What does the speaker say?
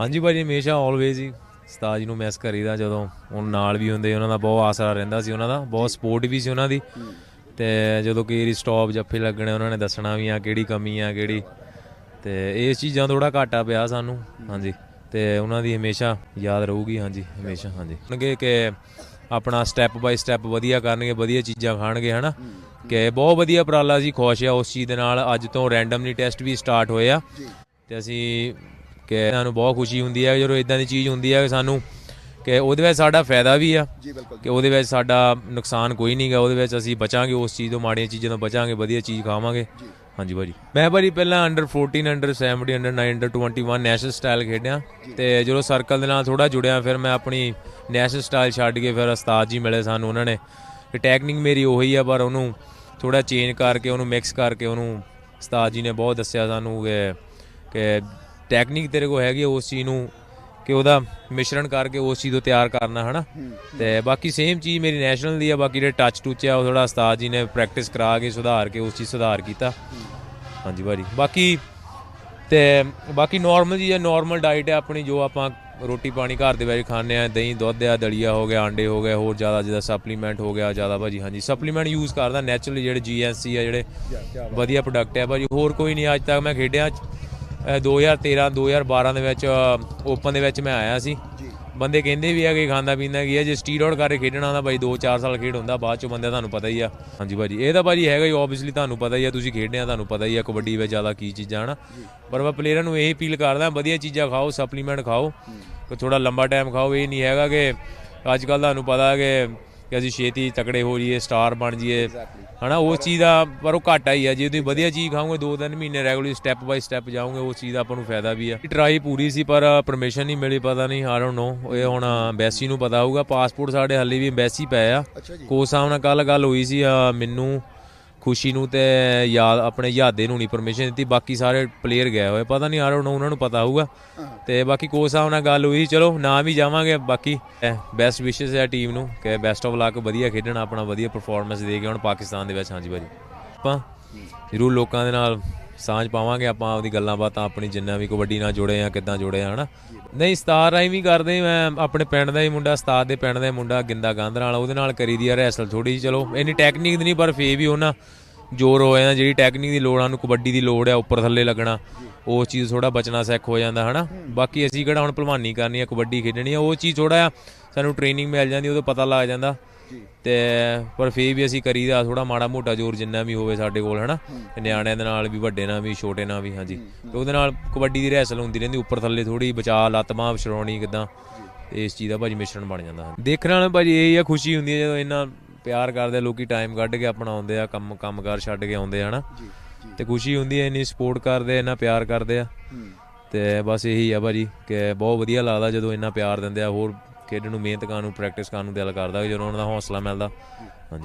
ਹਾਂਜੀ ਭਾਜੀ ਹਮੇਸ਼ਾ ਆਲਵੇਜ਼ ਹੀ ਉਸਤਾਦ ਜੀ ਨੂੰ ਮਿਸ ਕਰੀਦਾ ਜਦੋਂ। ਉਹ ਨਾਲ ਵੀ ਹੁੰਦੇ ਉਹਨਾਂ ਦਾ ਬਹੁਤ ਆਸਰਾ ਰਹਿੰਦਾ ਸੀ ਉਹਨਾਂ ਦਾ ਬਹੁਤ ਸਪੋਰਟ ਵੀ ਸੀ ਉਹਨਾਂ ਦੀ। ਤੇ ਜਦੋਂ ਕਈ ਸਟਾਪ ਜੱਫੇ ਲੱਗਣੇ ਉਹਨਾਂ ਨੇ ਦੱਸਣਾ ਵੀ ਆ ਕਿਹੜੀ ਕਮੀ ਆ ਕਿਹੜੀ। ਤੇ ਇਸ ਚੀਜ਼ਾਂ ਥੋੜਾ ਘਾਟਾ ਪਿਆ ਸਾਨੂੰ ਹਾਂਜੀ। ਤੇ ਉਹਨਾਂ ਦੀ ਹਮੇਸ਼ਾ ਯਾਦ ਰਹੂਗੀ ਹਾਂਜੀ ਹਮੇਸ਼ਾ ਹਾਂਜੀ। ਕਿ ਕਿ ਆਪਣਾ ਸਟੈਪ ਬਾਈ ਸਟੈਪ ਵਧੀਆ ਕਰਨਗੇ ਵਧੀਆ ਚੀਜ਼ਾਂ ਖਾਣਗੇ ਹਨਾ। ਕਿ ਬਹੁਤ ਵਧੀਆ ਉਪਰਾਲਾ ਜੀ ਖੁਸ਼ ਆ ਉਸ ਚੀਜ਼ ਦੇ ਨਾਲ। ਅੱਜ ਤੋਂ ਰੈਂਡਮਲੀ ਟੈਸਟ ਵੀ ਸਟਾਰਟ ਹੋਏ ਆ। ਤੇ ਅਸੀਂ ਕਿ ਸਾਨੂੰ ਬਹੁਤ ਖੁਸ਼ੀ ਹੁੰਦੀ ਹੈ ਜਦੋਂ ਇਦਾਂ ਦੀ ਚੀਜ਼ ਹੁੰਦੀ ਹੈ ਕਿ ਸਾਨੂੰ ਕਿ ਉਹਦੇ ਵਿੱਚ ਸਾਡਾ ਫਾਇਦਾ ਵੀ ਆ ਕਿ ਉਹਦੇ ਵਿੱਚ ਸਾਡਾ ਨੁਕਸਾਨ ਕੋਈ ਨਹੀਂਗਾ ਉਹਦੇ ਵਿੱਚ ਅਸੀਂ ਬਚਾਂਗੇ ਉਸ ਚੀਜ਼ ਤੋਂ ਮਾੜੀਆਂ ਚੀਜ਼ਾਂ ਤੋਂ ਬਚਾਂਗੇ ਵਧੀਆ ਚੀਜ਼ ਖਾਵਾਂਗੇ। ਹਾਂਜੀ ਭਾਜੀ। ਮੈਂ ਭਾਜੀ ਪਹਿਲਾਂ under 14 under 70 under 9 under 21 national style ਖੇਡਿਆ ਤੇ ਜਦੋਂ ਸਰਕਲ ਦੇ ਨਾਲ ਥੋੜਾ ਜੁੜਿਆ ਫਿਰ ਮੈਂ ਆਪਣੀ ਨੈਸ਼ਨਲ ਸਟਾਈਲ ਛੱਡ ਕੇ ਫਿਰ ਉਸਤਾਦ ਜੀ ਮਿਲੇ ਸਾਨੂੰ ਉਹਨਾਂ ਨੇ। ਕਿ ਟੈਕਨਿਕ ਮੇਰੀ ਉਹੀ ਆ ਪਰ ਉਹਨੂੰ ਥੋੜਾ ਚੇਂਜ ਕਰਕੇ ਉਹਨੂੰ ਮਿਕਸ ਕਰਕੇ ਉਹਨੂੰ ਉਸਤਾਦ ਜੀ ਨੇ ਬਹੁਤ ਦੱਸਿਆ ਸਾਨੂੰ ਕਿ ਕਿ ਟੈਕਨਿਕ ਤੇਰੇ ਕੋਲ ਹੈਗੀ ਉਸ ਚੀਜ਼ ਨੂੰ ਕਿ ਉਹਦਾ ਮਿਸ਼ਰਣ ਕਰਕੇ ਉਸ ਚੀਜ਼ ਨੂੰ ਤਿਆਰ ਕਰਨਾ ਹਨਾ? ਤੇ ਬਾਕੀ ਸੇਮ ਚੀਜ਼ ਮੇਰੀ ਨੈਸ਼ਨਲ ਦੀ ਆ ਬਾਕੀ ਜਿਹੜੇ ਟੱਚ ਟੁੱਚ ਆ ਉਹ ਥੋੜਾ ਉਸਤਾਦ ਜੀ ਨੇ ਪ੍ਰੈਕਟਿਸ ਕਰਾ ਕੇ ਸੁਧਾਰ ਕੇ ਉਸ ਚੀਜ਼ ਸੁਧਾਰ ਕੀਤਾ। ਹਾਂਜੀ ਭਾਜੀ। ਬਾਕੀ ਤੇ ਬਾਕੀ ਨਾਰਮਲ ਜੀ ਆ ਨਾਰਮਲ ਡਾਈਟ ਹੈ ਆਪਣੀ ਜੋ ਆਪਾਂ ਰੋਟੀ ਪਾਣੀ ਘਰ ਦੇ ਵਿੱਚ ਖਾਂਦੇ ਆ ਦਹੀਂ ਦੁੱਧ ਆ ਦਲੀਆ ਹੋ ਗਿਆ ਆਂਡੇ ਹੋ ਗਏ ਹੋਰ ਜ਼ਿਆਦਾ ਜਿਹਦਾ ਸਪਲੀਮੈਂਟ ਹੋ ਗਿਆ ਜ਼ਿਆਦਾ ਭਾਜੀ ਹਾਂਜੀ। ਸਪਲੀਮੈਂਟ ਯੂਜ਼ ਕਰਦਾ ਨੈਚੁਰਲੀ ਜਿਹੜੇ ਜੀਐਸਸੀ ਆ ਜਿਹੜੇ ਵਧੀਆ ਪ੍ਰੋਡਕਟ ਹੈ ਭਾਜੀ ਹੋਰ ਕੋਈ ਨਹੀਂ ਅੱਜ ਤੱਕ ਮੈਂ ਖੇਡਿਆ 2013 2012 ਦੇ ਵਿੱਚ ਓਪਨ ਦੇ ਵਿੱਚ ਮੈਂ ਆਇਆ ਸੀ। ਬੰਦੇ ਕਹਿੰਦੇ ਵੀ ਆ ਕਿ ਖਾਂਦਾ ਪੀਂਦਾ ਕੀ ਆ ਜੇ ਸਟੀਰੋਇਡ ਕਰਕੇ ਖੇਡਣਾ ਤਾਂ ਬਾਈ 2-4 ਸਾਲ ਖੇਡ ਹੁੰਦਾ ਬਾਅਦ ਚੋਂ ਬੰਦੇ ਤੁਹਾਨੂੰ ਪਤਾ ਹੀ ਆ। ਹਾਂਜੀ ਭਾਜੀ ਇਹ ਤਾਂ ਭਾਜੀ ਹੈਗਾ ਹੀ ਆਬਵੀਅਸਲੀ ਤੁਹਾਨੂੰ ਪਤਾ ਹੀ ਆ ਤੁਸੀਂ ਖੇਡਦੇ ਆ ਤੁਹਾਨੂੰ ਪਤਾ ਹੀ ਆ ਕਬੱਡੀ ਵਿੱਚ ਜ਼ਿਆਦਾ ਕੀ ਚੀਜ਼ਾਂ ਹਨਾ। ਪਰ ਮੈਂ ਪਲੇਅਰਾਂ ਨੂੰ ਇਹ ਅਪੀਲ ਕਰਦਾ ਵਧੀਆ ਚੀਜ਼ਾਂ ਖਾਓ ਸਪਲੀਮੈਂਟ ਖਾਓ ਕਿ ਥੋੜਾ ਲੰਬਾ ਟਾਈਮ ਖਾਓ। ਇਹ ਨਹੀਂ ਹੈਗਾ ਕਿ ਅੱਜ ਕੱਲ ਤੁਹਾਨੂੰ ਪਤਾ ਕਿ ਕਿ ਅਸੀਂ ਛੇਤੀ ਤਕੜੇ ਹੋ ਜਾਈਏ ਸਟਾਰ ਬਣ ਜਾਈਏ। ਹਨਾ ਉਸ ਚੀਜ਼ ਦਾ ਪਰ ਉਹ ਘਾਟਾ ਹੀ ਆ। ਜੇ ਤੁਸੀਂ ਵਧੀਆ ਚੀਜ਼ ਖਾਓਗੇ ਦੋ ਤਿੰਨ ਮਹੀਨੇ ਰੈਗੂਲਰ ਸਟੈਪ ਬਾਈ ਸਟੈਪ ਜਾਓਗੇ ਉਸ ਚੀਜ਼ ਦਾ ਆਪਾਂ ਨੂੰ ਫਾਇਦਾ ਵੀ ਆ। ਟਰਾਈ ਪੂਰੀ ਸੀ ਪਰ ਪਰਮਿਸ਼ਨ ਨਹੀਂ ਮਿਲੀ ਪਤਾ ਨਹੀਂ ਆਈ ਡੋਨਟ ਨੋ ਇਹ ਹੁਣ ਐਮਬੈਸੀ ਨੂੰ ਪਤਾ ਹੋਊਗਾ। ਪਾਸਪੋਰਟ ਸਾਡੇ ਹਾਲੇ ਵੀ ਐਮਬੈਸੀ ਪਏ ਆ। ਕੋਚ ਸਾਹਿਬ ਨਾਲ ਕੱਲ ਗੱਲ ਹੋਈ ਸੀ ਮੈਨੂੰ। ਖੁਸ਼ੀ ਨੂੰ ਤੇ ਯਾਦ ਆਪਣੇ ਯਾਦੇ ਨੂੰ ਨਹੀਂ ਪਰਮਿਸ਼ਨ ਦਿੱਤੀ ਬਾਕੀ ਸਾਰੇ ਪਲੇਅਰ ਗਏ ਹੋਏ। ਪਤਾ ਨਹੀਂ ਡੋਨਟ ਨੋ ਉਹਨਾਂ ਨੂੰ ਪਤਾ ਹੋਊਗਾ। ਤੇ ਬਾਕੀ ਕੋਚ ਸਾਹਿਬ ਨਾਲ ਗੱਲ ਹੋਈ ਚਲੋ ਨਾ ਵੀ ਜਾਵਾਂਗੇ ਬਾਕੀ ਬੈਸਟ ਵਿਸ਼ੇਸ ਹੈ ਟੀਮ ਨੂੰ ਕਿ ਬੈਸਟ ਆਫ ਲੱਕ ਵਧੀਆ ਖੇਡਣਾ ਆਪਣਾ ਵਧੀਆ ਪਰਫਾਰਮੈਂਸ ਦੇ ਕੇ ਹੁਣ ਪਾਕਿਸਤਾਨ ਦੇ ਵਿੱਚ। ਹਾਂਜੀ ਭਾਜੀ। ਆਪਾਂ ਜ਼ਰੂਰ ਲੋਕਾਂ ਦੇ ਨਾਲ ਸਾਂਝ ਪਾਵਾਂਗੇ, ਆਪਾਂ ਆਪਦੀ ਗੱਲਾਂ ਬਾਤਾਂ ਆਪਣੀ ਜਿੰਨਾ ਵੀ ਕਬੱਡੀ ਨਾਲ ਜੁੜੇ ਆ, ਕਿੱਦਾਂ ਜੁੜੇ ਆ, ਹਨਾ? ਨਹੀਂ ਸਤਾਰ ਰਾਹੀਂ ਵੀ ਕਰਦੇ ਮੈਂ ਆਪਣੇ ਪਿੰਡ ਦਾ ਹੀ ਮੁੰਡਾ ਸਤਾਰ ਦੇ ਪਿੰਡ ਦਾ ਹੀ ਮੁੰਡਾ, ਗਿੰਦਾ ਗੰਧ ਨਾਲ, ਉਹਦੇ ਨਾਲ ਕਰੀ ਦੀ ਆ ਰੈਸਲ ਥੋੜੀ ਜਿਹੀ, ਚਲੋ, ਇੰਨੀ ਟੈਕਨੀਕ ਦੀ ਨਹੀਂ, ਪਰ ਫੇਰ ਵੀ ਉਹਨਾਂ ਜ਼ੋਰ ਹੋ ਜਾਂਦਾ ਜਿਹੜੀ ਟੈਕਨੀਕ ਦੀ ਲੋੜ ਆ ਨੂੰ ਕਬੱਡੀ ਦੀ ਲੋੜ ਆ, ਉੱਪਰ ਥੱਲੇ ਲੱਗਣਾ, ਉਹ ਚੀਜ਼ ਥੋੜਾ ਬਚਣਾ ਸਿੱਖ ਹੋ ਜਾਂਦਾ, ਹਨਾ? ਬਾਕੀ ਅਸੀਂ ਕਿਹੜਾ ਹੁਣ ਭਲਵਾਨੀ ਕਰਨੀ ਆ, ਕਬੱਡੀ ਖੇਡਣੀ ਆ, ਉਹ ਚੀਜ਼ ਥੋੜਾ ਆ, ਸਾਨੂੰ ਟ੍ਰੇਨਿੰਗ ਮਿਲ ਜਾਂਦੀ ਉਹਦਾ ਪਤਾ ਲੱਗ ਜਾਂਦਾ। ਤੇ ਪਰ ਫੇਰ ਵੀ ਅਸੀਂ ਕਰੀਦਾ ਥੋੜਾ ਮਾੜਾ ਮੋਟਾ ਜ਼ੋਰ ਜਿੰਨਾ ਵੀ ਹੋਵੇ ਸਾਡੇ ਕੋਲ ਹਨਾ? ਨਿਆਣਿਆਂ ਦੇ ਨਾਲ ਵੀ ਵੱਡੇ ਨਾਲ ਵੀ ਛੋਟੇ ਨਾਲ ਵੀ ਹਾਂਜੀ। ਤੇ ਉਹਦੇ ਨਾਲ ਕਬੱਡੀ ਦੀ ਰੈਸਲ ਹੁੰਦੀ ਰਹਿੰਦੀ ਉੱਪਰ ਥੱਲੇ ਥੋੜੀ ਬਚਾ ਲੱਤ ਮਾਂ ਵਿਛੜਾਉਣੀ ਕਿਦਾਂ ਇਸ ਚੀਜ਼ ਦਾ ਭਾਜੀ ਮਿਸ਼ਰਣ ਬਣ ਜਾਂਦਾ ਦੇਖਣ ਵਾਲੇ ਭਾਜੀ ਇਹ ਹੀ ਆ ਖੁਸ਼ੀ ਹੁੰਦੀ ਹੈ ਜਦੋਂ ਇੰਨਾ ਪਿਆਰ ਕਰਦੇ ਲੋਕੀ ਟਾਈਮ ਕੱਢ ਕੇ ਆਪਣਾ ਆਉਂਦੇ ਆ ਕੰਮ ਕੰਮਕਾਰ ਛੱਡ ਕੇ ਆਉਂਦੇ ਆ ਹਨਾ? ਤੇ ਖੁਸ਼ੀ ਹੁੰਦੀ ਹੈ ਇੰਨੀ ਸਪੋਰਟ ਕਰਦੇ ਇੰਨਾ ਪਿਆਰ ਕਰਦੇ ਆ। ਤੇ ਬਸ ਇਹੀ ਆ ਭਾਜੀ ਕਿ ਬਹੁਤ ਵਧੀਆ ਲੱਗਦਾ ਜਦੋਂ ਇੰਨਾ ਪਿਆਰ ਦਿੰਦੇ ਆ ਹੋਰ ਖੇਡਣ ਨੂੰ ਮਿਹਨਤ ਕਰਨ ਨੂੰ ਪ੍ਰੈਕਟਿਸ ਕਰਨ ਨੂੰ ਦਿਲ ਕਰਦਾ ਜਦੋਂ ਉਹਨਾਂ ਦਾ ਹੌਸਲਾ ਮਿਲਦਾ। ਹਾਂਜੀ।